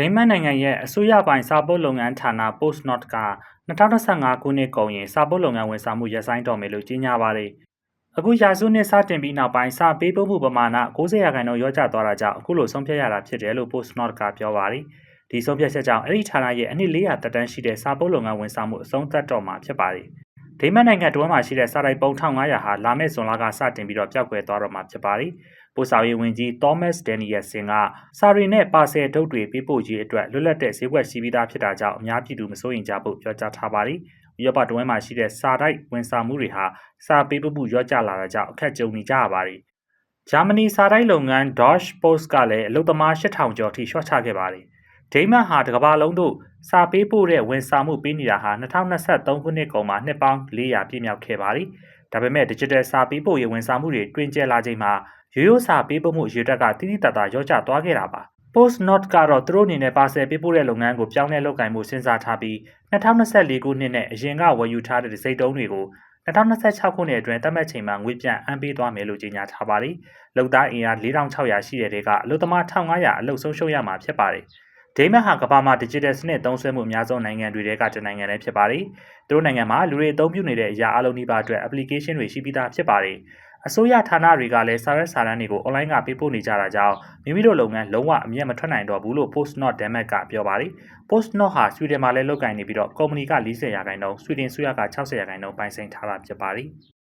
ဒိန်းမတ်နိုင်ငံရဲ့အစိုးရပိုင်စာပို့လုပ်ငန်းဌာန PostNord က2025ခုနှစ်ကုန်ရင်စာပို့လုပ်ငန်းဝန်ဆောင်မှုရပ်ဆိုင်းတော့မယ်လို့ကြေညာပါတယ်။အခုရာစုနှစ်စတင်ပြီးနောက်ပိုင်းစာပေးပို့မှုပမာဏ90ရာခိုင်နှုန်းရောကျသွားတာကြောင့်အခုလိုဆုံးဖြတ်ရတာဖြစ်တယ်လို့ PostNord ကပြောပါတယ်။ဒီဆုံးဖြတ်ချက်ကြောင့်အဲ့ဒီဌာနရဲ့အနှစ်400တက်တန်းရှိတဲ့စာပို့လုပ်ငန်းဝန်ဆောင်မှုအဆုံးသတ်တော့မှာဖြစ်ပါတယ်။ ဒိန်းမတ်နိုင်ငံတွင်းမှာရှိတဲ့စာတိုက်ပုံ1500ဟာလာမယ့်ဇွန်လကစတင်ပြီးတော့ပျောက်ကွယ်သွားတော့မှာဖြစ်ပါတယ်။ပို့ဆောင်ရေးဝန်ကြီး Thomas Danielson ကစာရီနဲ့ပါဆယ်ထုတ်တွေပေးပို့ရေးအတွက်လွတ်လပ်တဲ့ဈေးကွက်ရှိပြီးသားဖြစ်တာကြောင့်အများပြည်သူမစိုးရိမ်ကြဖို့ပြောကြားထားပါတယ်။ဥရောပတွင်းမှာရှိတဲ့စာတိုက်ဝန်ဆောင်မှုတွေဟာစာပေးပို့မှုရော့ကျလာတာကြောင့်အခက်ကြုံနေကြရပါတယ်။ဂျာမနီစာတိုက်လုပ်ငန်း Deutsche Post ကလည်းအလုပ်သမား8000ကျော်ထိလျှော့ချခဲ့ပါတယ်။ ဒိမတ်ဟာတကဘာလုံးတို့စာပေးပို့တဲ့ဝန်ဆောင်မှုပေးနေတာဟာ2023ခုနှစ်ကုန်မှာနှစ်ပေါင်း400ပြည့်မြောက်ခဲ့ပါပြီ။ဒါပေမဲ့ digital စာပေးပို့ရေးဝန်ဆောင်မှုတွေတွင်ကျယ်လာချိန်မှာရိုးရိုးစာပေးပို့မှုအရေးတက်ကတိတိတတ်တာရောကျသွားခဲ့တာပါ Post Not ကတော့သူတို့အနေနဲ့ပါဆယ်ပေးပို့တဲ့လုပ်ငန်းကိုပြောင်းလဲလုပ်ကိုင်မှုစဉ်းစားထားပြီး2024ခုနှစ်နဲ့အရင်ကဝယ်ယူထားတဲ့စိတ်တုံးတွေကို2026ခုနှစ်အတွင်းတတ်မှတ်ချိန်မှာငွေပြန်အမ်းပေးသွားမယ်လို့ကြေညာထားပါတယ်။လုံသားအင်အား4600ရှိတဲ့တဲကအလုပ်သမား1500အလုပ်ဆုံးရှုံးရမှာဖြစ်ပါတယ်။ ဒိမတ်ဟာကမ္ဘာမှာ digital စနစ်သုံးစွဲမှုအများဆုံးနိုင်ငံတွေထဲကတစ်နိုင်ငံလည်းဖြစ်ပါတယ်။သူတို့နိုင်ငံမှာလူတွေအသုံးပြုနေတဲ့အရာအလုံးဒီပါအတွက် application တွေရှိပြီးသားဖြစ်ပါတယ်။အစိုးရဌာနတွေကလည်းစာရွက်စာတမ်းတွေကို online ကပေးပို့နေကြတာကြောင့်မိမိတို့လုပ်ငန်းလုံးဝအမြတ်မထွက်နိုင်တော့ဘူးလို့ PostNord Denmark ကပြောပါတယ်။ PostNord ဟာဆွီဒင်မှာလည်းလုပ်ကိုင်နေပြီးတော့ ကုမ္ပဏီက40ရာခိုင်နှုန်းဆွီဒင်ဆွေးရက60ရာခိုင်နှုန်းပိုင်ဆိုင်ထားတာဖြစ်ပါတယ်။